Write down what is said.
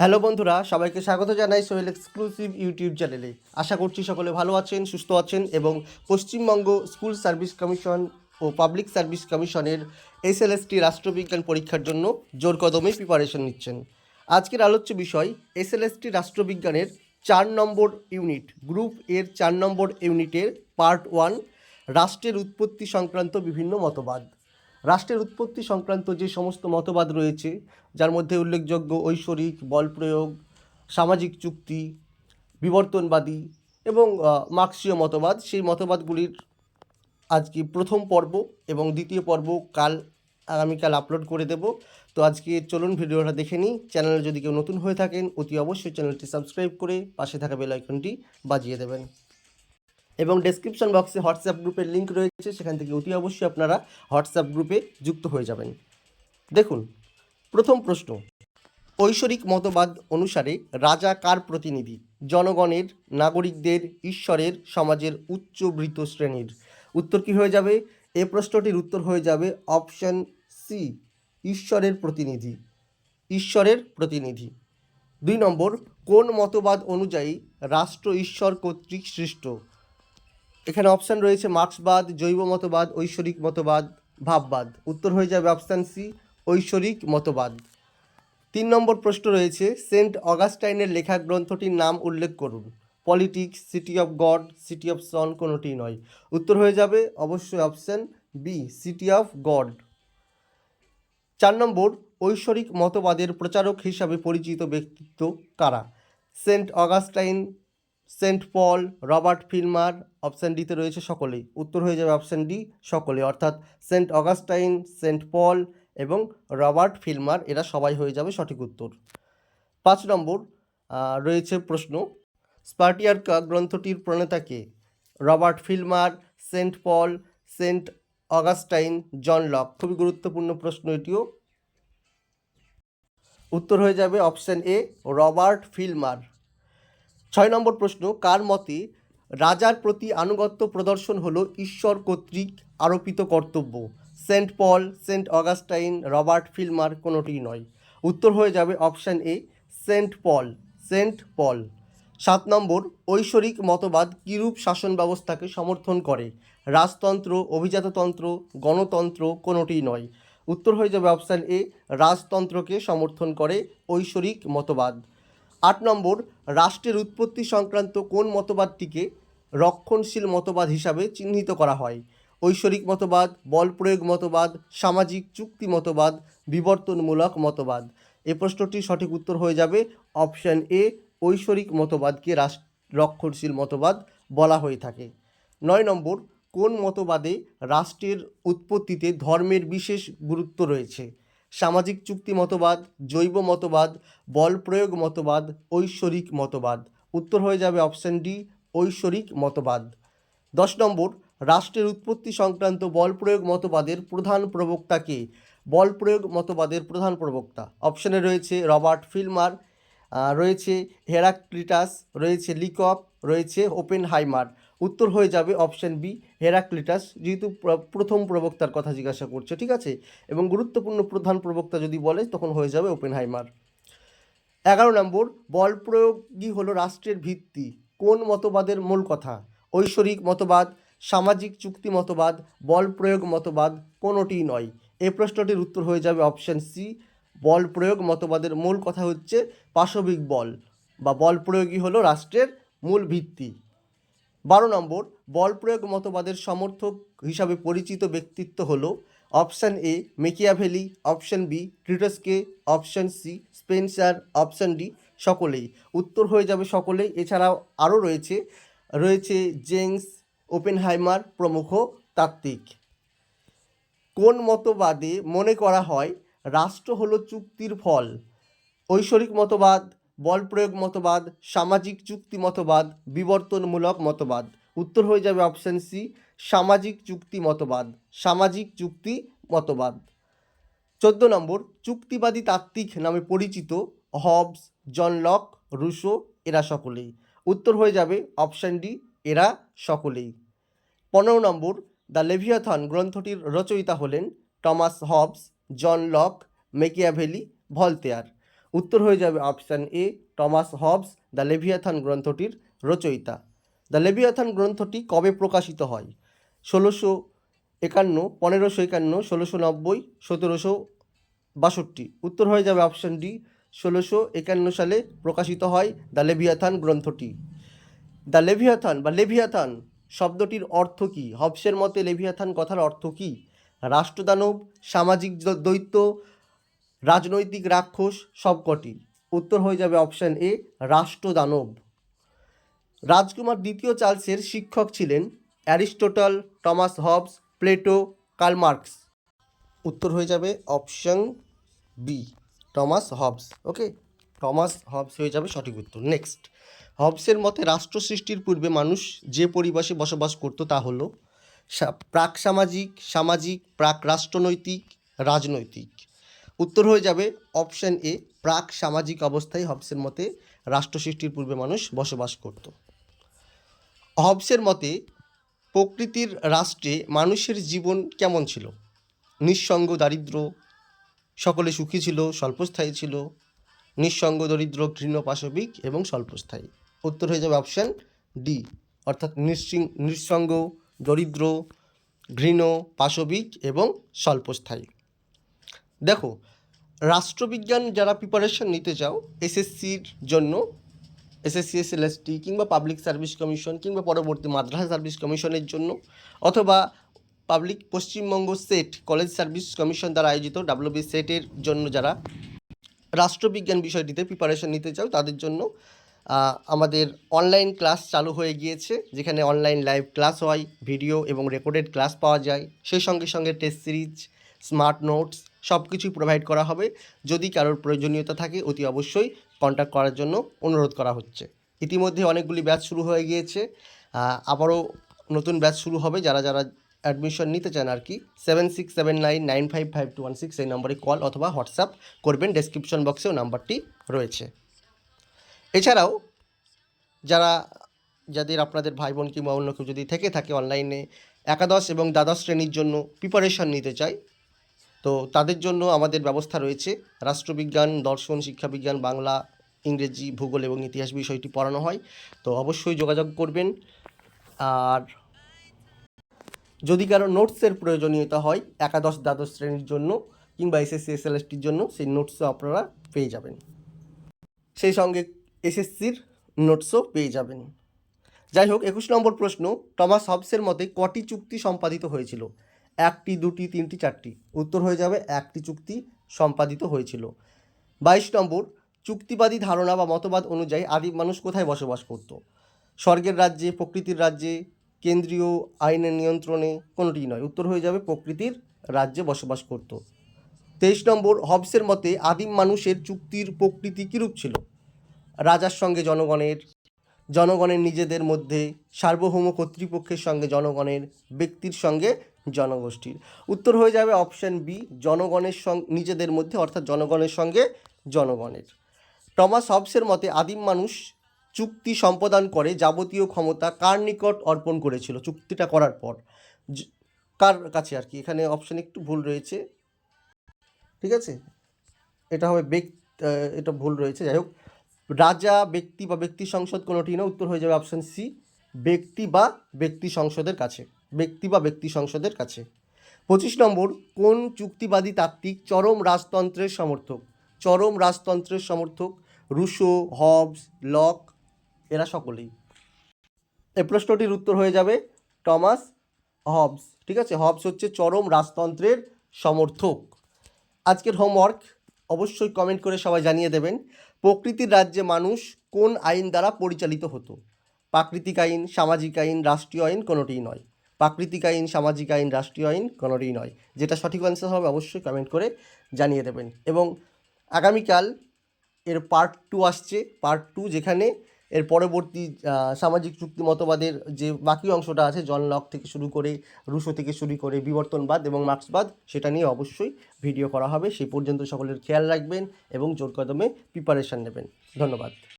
Hello বন্ধুরা, সবাইকে স্বাগত জানাই সোহেল এক্সক্লুসিভ ইউটিউব চ্যানেলে। আশা করছি সকলে ভালো আছেন, সুস্থ আছেন এবং পশ্চিমবঙ্গ স্কুল সার্ভিস কমিশন ও পাবলিক সার্ভিস কমিশনের এসএলএসটি রাষ্ট্রবিজ্ঞান পরীক্ষার জন্য জোর কদমে প্রিপারেশন নিচ্ছেন। আজকের আলোচ্য বিষয় এসএলএসটি রাষ্ট্রবিজ্ঞানের চার নম্বর ইউনিট গ্রুপ এর চার নম্বর ইউনিটের পার্ট ওয়ান রাষ্ট্রের উৎপত্তি সংক্রান্ত বিভিন্ন মতবাদ। রাষ্ট্রের উৎপত্তি সংক্রান্ত যে সমস্ত মতবাদ রয়েছে, যার মধ্যে উল্লেখযোগ্য ঐশ্বরিক বল প্রয়োগ, সামাজিক চুক্তি, বিবর্তনবাদী এবং মার্ক্সীয় মতবাদ, সেই মতবাদগুলির আজকে প্রথম পর্ব এবং দ্বিতীয় পর্ব কাল আগামীকাল আপলোড করে দেব। তো আজকে চলুন ভিডিওটা দেখে নিই। চ্যানেলে যদি কেউ নতুন হয়ে থাকেন, অতি অবশ্যই চ্যানেলটি সাবস্ক্রাইব করে পাশে থাকা বেল আইকনটি বাজিয়ে দেবেন। এবং ডেসক্রিপশন বক্সে হোয়াটসঅ্যাপ গ্রুপের লিঙ্ক রয়েছে, সেখান থেকে অতি অবশ্যই আপনারা হোয়াটসঅ্যাপ গ্রুপে যুক্ত হয়ে যাবেন। দেখুন, প্রথম প্রশ্ন। ঐশ্বরিক মতবাদ অনুসারে রাজা কার প্রতিনিধি? জনগণের, নাগরিকদের, ঈশ্বরের, সমাজের উচ্চবৃত শ্রেণির। উত্তর কি হয়ে যাবে? এ প্রশ্নটির উত্তর হয়ে যাবে অপশন সি ঈশ্বরের প্রতিনিধি। ঈশ্বরের প্রতিনিধি। দুই নম্বর, কোন মতবাদ অনুযায়ী রাষ্ট্র ঈশ্বর কর্তৃক সৃষ্ট? এখানে অপশান রয়েছে মার্ক্সবাদ জৈব মতবাদ ঐশ্বরিক মতবাদ, ভাববাদ। উত্তর হয়ে যাবে অপশান সি ঐশ্বরিক মতবাদ। তিন নম্বর প্রশ্ন রয়েছে, সেন্ট অগাস্টাইনের লেখা গ্রন্থটির নাম উল্লেখ করুন। Politics, city of God, city of sun কোনোটি নয়। উত্তর হয়ে যাবে অবশ্যই option B city of God. চার নম্বর, ঐশ্বরিক মতবাদের প্রচারক হিসাবে পরিচিত ব্যক্তিত্ব কারা? Saint Augustine Saint Paul, Robert Filmer, option ডিতে রয়েছে সকলেই। উত্তর হয়ে যাবে অপশান ডি সকলে অর্থাৎ সেন্ট অগাস্টাইন, সেন্ট পল এবং রবার্ট ফিলমার, এরা সবাই হয়ে যাবে সঠিক উত্তর। পাঁচ নম্বর রয়েছে প্রশ্ন, স্পার্টিয়ার্কা গ্রন্থটির প্রণেতাকে Robert Filmer, Saint Paul, Saint Augustine, John Locke. খুবই গুরুত্বপূর্ণ প্রশ্ন এটিও। উত্তর হয়ে যাবে অপশান এ, রবার্ট ফিলমার। ছয় নম্বর প্রশ্ন, কার মতে রাজার প্রতি আনুগত্য প্রদর্শন হলো ঈশ্বর কর্তৃক আরোপিত কর্তব্য? Saint Paul, Saint Augustine, Robert Filmer কোনোটিই নয়। উত্তর হয়ে যাবে option A, Saint Paul Saint Paul. সাত নম্বর, ঐশ্বরিক মতবাদ কিরূপ শাসন ব্যবস্থাকে সমর্থন করে? রাজতন্ত্র, অভিজাততন্ত্র, গণতন্ত্র কোনোটিই নয়। উত্তর হয়ে যাবে অপশান এ, রাজতন্ত্রকে সমর্থন করে ঐশ্বরিক মতবাদ। আট নম্বর, রাষ্ট্রের উৎপত্তি সংক্রান্ত কোন মতবাদটিকে রক্ষণশীল মতবাদ হিসাবে চিহ্নিত করা হয়? ঐশ্বরিক মতবাদ, বল প্রয়োগ মতবাদ, সামাজিক চুক্তি মতবাদ, বিবর্তনমূলক মতবাদ? এ প্রশ্নটির সঠিক উত্তর হয়ে যাবে অপশান এ, ঐশ্বরিক মতবাদকে রাষ্ট্র রক্ষণশীল মতবাদ বলা হয়ে থাকে। নয় নম্বর, কোন মতবাদে রাষ্ট্রের উৎপত্তিতে ধর্মের বিশেষ গুরুত্ব রয়েছে? সামাজিক চুক্তি মতবাদ, জৈব মতবাদ, বল প্রয়োগ মতবাদ, ঐশ্বরিক মতবাদ। উত্তর হয়ে যাবে অপশান ডি ঐশ্বরিক মতবাদ। দশ নম্বর, রাষ্ট্রের উৎপত্তি সংক্রান্ত বল প্রয়োগ মতবাদের প্রধান প্রবক্তাকে বল প্রয়োগ মতবাদের প্রধান প্রবক্তা। অপশানে রয়েছে রবার্ট ফিলমার রয়েছে হেরাক্লিটাস, রয়েছে লিকক রয়েছে ওপেন হাইমার উত্তর হয়ে যাবে অপশান বি, হেরাক্লিটাস, যেহেতু প্রথম প্রবক্তার কথা জিজ্ঞাসা করছে, ঠিক আছে? এবং গুরুত্বপূর্ণ প্রধান প্রবক্তা যদি বলে, তখন হয়ে যাবে ওপেন হাইমার এগারো নম্বর, বল প্রয়োগই হলো রাষ্ট্রের ভিত্তি, কোন মতবাদের মূল কথা? ঐশ্বরিক মতবাদ, সামাজিক চুক্তি মতবাদ, বল প্রয়োগ মতবাদ, কোনোটিই নয়। এই প্রশ্নটির উত্তর হয়ে যাবে অপশান সি, বল প্রয়োগ মতবাদের মূল কথা হচ্ছে পাশবিক বল, বা বল প্রয়োগই হলো রাষ্ট্রের মূল ভিত্তি। বারো নম্বর, বল প্রয়োগ মতবাদের সমর্থক হিসাবে পরিচিত ব্যক্তিত্ব হল option A Machiavelli, option B ক্রিটসকে option C Spencer, option D সকলেই। উত্তর হয়ে যাবে সকলেই। এছাড়াও আরও রয়েছে রয়েছে জেংস ওপেনহাইমার প্রমুখ তাত্ত্বিক। কোন মতবাদে মনে করা হয় রাষ্ট্র হলো চুক্তির ফল? ঐশ্বরিক মতবাদ বল প্রয়োগ মতবাদ, সামাজিক চুক্তি মতবাদ, বিবর্তনমূলক মতবাদ। উত্তর হয়ে যাবে অপশান সি সামাজিক চুক্তি মতবাদ, সামাজিক চুক্তি মতবাদ। চোদ্দ নম্বর, চুক্তিবাদী তাত্ত্বিক নামে পরিচিত, হবস জন লক রুশো, এরা সকলেই। উত্তর হয়ে যাবে অপশান ডি এরা সকলেই। পনেরো নম্বর, দ্য লেভিয়াথন গ্রন্থটির রচয়িতা হলেন Thomas Hobbes John Locke Machiavelli, Voltaire. উত্তর হয়ে যাবে option A Thomas Hobbes the Leviathan গ্রন্থটির রচয়িতা। দ্য লেভিয়াথান গ্রন্থটি কবে প্রকাশিত হয়? ষোলোশো একান্ন, পনেরোশো একান্ন, ষোলোশো নব্বই, সতেরোশো বাষট্টি। উত্তর হয়ে যাবে অপশান ডি ষোলোশো একান্ন সালে প্রকাশিত হয় দ্য লেভিয়াথান গ্রন্থটি। দ্য লেভিয়াথান বা লেভিয়াথান শব্দটির অর্থ কী? হবসের মতে লেভিয়াথান কথার অর্থ কী? রাষ্ট্রদানব, সামাজিক দৈত্য রাজনৈতিক রাক্ষস সবকটি উত্তর হয়ে যাবে অপশান এ রাষ্ট্রদানব। রাজকুমার দ্বিতীয় চার্লসের শিক্ষক ছিলেন Aristotle, Thomas Hobbes, Plato Karl Marx উত্তর হয়ে যাবে option B Thomas Hobbes. Okay Thomas Hobbes হয়ে যাবে সঠিক উত্তর। নেক্সট হবসের মতে রাষ্ট্র সৃষ্টির পূর্বে মানুষ যে পরিবেশে বসবাস করত তা হলো প্রাক সামাজিক সামাজিক, প্রাক রাষ্ট্রনৈতিক, রাজনৈতিক। উত্তর হয়ে যাবে অপশান এ, প্রাক সামাজিক অবস্থায় হবসের মতে রাষ্ট্র সৃষ্টির পূর্বে মানুষ বসবাস করত। হবসের মতে প্রকৃতির রাষ্ট্রে মানুষের জীবন কেমন ছিল? নিঃসঙ্গ দারিদ্র, সকলে সুখী ছিল, স্বল্পস্থায়ী ছিল, নিঃসঙ্গ দরিদ্র ঘৃণ পাশবিক এবং স্বল্পস্থায়ী। উত্তর হয়ে যাবে অপশান ডি, অর্থাৎ নিঃসিং নিঃসঙ্গ, দরিদ্র ঘৃণ পাশবিক এবং স্বল্পস্থায়ী। দেখো, রাষ্ট্রবিজ্ঞান যারা প্রিপারেশন নিতে চাও এসএসসির জন্য এসএসসি এসএলএসটি কিংবা পাবলিক সার্ভিস কমিশন কিংবা পরবর্তী মাদ্রাসা সার্ভিস কমিশনের জন্য, অথবা public Paschimbanga set college service commission দ্বারা আয়োজিত ডাব্লিউবি সেটের জন্য যারা রাষ্ট্রবিজ্ঞান বিষয়টিতে প্রিপারেশন নিতে চাও, তাদের জন্য আমাদের অনলাইন ক্লাস চালু হয়ে গিয়েছে, যেখানে অনলাইন লাইভ ক্লাস হয় ভিডিও এবং রেকর্ডেড ক্লাস পাওয়া যায়। সেই সঙ্গে সঙ্গে টেস্ট সিরিজ স্মার্ট নোটস সব কিছুই প্রোভাইড করা হবে। যদি কারোর প্রয়োজনীয়তা থাকে, অতি অবশ্যই কন্ট্যাক্ট করার জন্য অনুরোধ করা হচ্ছে। ইতিমধ্যে অনেকগুলি ব্যাচ শুরু হয়ে গিয়েছে। আবারও নতুন ব্যাচ শুরু হবে। যারা যারা অ্যাডমিশন নিতে চান আর কি seven six seven nine nine five five two one six এই নম্বরে কল অথবা হোয়াটসঅ্যাপ করবেন। ডেসক্রিপশন বক্সেও নাম্বারটি রয়েছে। এছাড়াও, যারা, যাদের আপনাদের ভাই বোন কিংবা অন্য কেউ যদি থেকে থাকে অনলাইনে একাদশ এবং দ্বাদশ শ্রেণির জন্য প্রিপারেশন নিতে চায় তো তাদের জন্য আমাদের ব্যবস্থা রয়েছে। রাষ্ট্রবিজ্ঞান, দর্শন, শিক্ষাবিজ্ঞান, বাংলা, ইংরেজি, ভূগোল এবং ইতিহাস বিষয়টি পড়ানো হয়। তো অবশ্যই যোগাযোগ করবেন। আর যদি কারও নোটসের প্রয়োজনীয়তা হয় একাদশ, দ্বাদশ শ্রেণির জন্য কিংবা এসএসসি এসএলএসটির জন্য সেই নোটসও আপনারা পেয়ে যাবেন। সেই সঙ্গে এসএসসির নোটসও পেয়ে যাবেন। যাই হোক, একুশ নম্বর প্রশ্ন, টমাস হবসের মতে কটি চুক্তি সম্পাদিত হয়েছিল? একটি, দুটি, তিনটি, চারটি। উত্তর হয়ে যাবে, একটি চুক্তি সম্পাদিত হয়েছিল। বাইশ নম্বর, চুক্তিবাদী ধারণা বা মতবাদ অনুযায়ী আদিম মানুষ কোথায় বসবাস করত? স্বর্গের রাজ্যে, প্রকৃতির রাজ্যে, কেন্দ্রীয় আইনের নিয়ন্ত্রণে, কোনোটি নয়। উত্তর হয়ে যাবে, প্রকৃতির রাজ্যে বসবাস করত। তেইশ নম্বর, হবসের মতে আদিম মানুষের চুক্তির প্রকৃতি কীরূপ ছিল? রাজার সঙ্গে জনগণের জনগণের নিজেদের মধ্যে, সার্বভৌম কর্তৃপক্ষের সঙ্গে জনগণের, ব্যক্তির সঙ্গে জনগোষ্ঠীর। উত্তর হয়ে যাবে অপশন বি জনগণের সঙ্গে নিজেদের মধ্যে, অর্থাৎ জনগণের সঙ্গে জনগণের। টমাস হবসের মতে আদিম মানুষ চুক্তি সম্পাদন করে যাবতীয় ক্ষমতা কার নিকট অর্পণ করেছিল? চুক্তিটা করার পর। কার কাছে আর কি? এখানে অপশন একটু ভুল রয়েছে। ঠিক আছে? এটা হবে ব্যক্তি এটা ভুল রয়েছে। যাই হোক, রাজা, ব্যক্তি বা ব্যক্তি সংসদ কোনোটি না, উত্তর হয়ে যাবে অপশন সি ব্যক্তি বা ব্যক্তি সংসদের কাছে, ব্যক্তি বা ব্যক্তি সংসদের কাছে। পঁচিশ নম্বর, কোন চুক্তিবাদী তাত্ত্বিক চরম রাজতন্ত্রের সমর্থক? চরম রাজতন্ত্রের সমর্থক রুশো, হবস, লক, এরা সকলেই। এ প্রশ্নটির উত্তর হয়ে যাবে টমাস হবস। ঠিক আছে? হবস হচ্ছে চরম রাজতন্ত্রের সমর্থক। আজকের হোমওয়ার্ক অবশ্যই কমেন্ট করে সবাই জানিয়ে দেবেন। প্রকৃতির রাজ্যে মানুষ কোন আইন দ্বারা পরিচালিত হতো? প্রাকৃতিক আইন, সামাজিক আইন, রাষ্ট্রীয় আইন কোনোটিই নয়। প্রাকৃতিক আইন, সামাজিক আইন, রাষ্ট্রীয় আইন কোনোটিই নয়। যেটা সঠিক অ্যান্সার হবে অবশ্যই কমেন্ট করে জানিয়ে দেবেন। এবং আগামীকাল এর পার্ট টু আসছে। পার্ট টু যেখানে এর পরবর্তী সামাজিক চুক্তি মতবাদের যে বাকি অংশটা আছে জন লক থেকে শুরু করে রুশো থেকে শুরু করে, বিবর্তনবাদ এবং মার্ক্সবাদ সেটা নিয়ে অবশ্যই ভিডিও করা হবে। সেই পর্যন্ত সকলের খেয়াল রাখবেন এবং জোর কদমে প্রিপারেশান নেবেন। ধন্যবাদ।